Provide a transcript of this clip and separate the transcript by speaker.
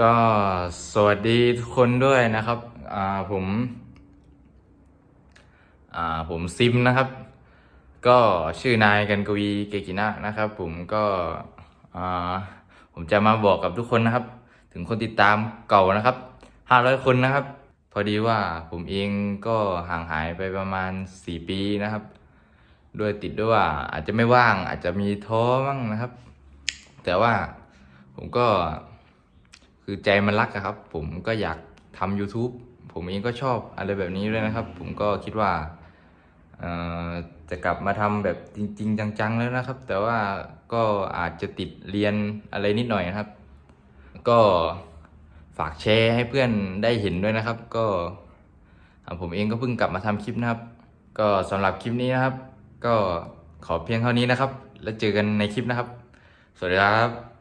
Speaker 1: ก็สวัสดีทุกคนด้วยนะครับอ่าผมอ่าผมซิมนะครับ ก็ชื่อนายกันกวีเกกินะนะครับ ผมก็อ่าผมจะมาบอกกับทุกคนนะครับ ถึงคนติดตามเก่านะครับห้าร้อยคนนะครับ พอดีว่าผมเองก็ห่างหายไปประมาณสี่ปีนะครับ ด้วยติดด้วยว่าอาจจะไม่ว่างอาจจะมีท้อมั่งนะครับ แต่ว่าผมก็ คือใจมันรักอะครับ ผมก็อยากทำ YouTube ผมเองก็ชอบอะไรแบบนี้ด้วยนะครับ ผมก็คิดว่าจะกลับมาทำแบบจริง ๆ จังๆแล้วนะครับ แต่ว่าก็อาจจะติดเรียนอะไรนิดหน่อยนะครับ ก็ฝากแชร์ให้เพื่อนได้เห็นด้วยนะครับ ก็ผมเองก็เพิ่งกลับมาทำคลิปนะครับ ก็สำหรับคลิปนี้นะครับ ก็ขอเพียงเท่านี้นะครับ แล้วเจอกันในคลิปนะครับ สวัสดีครับ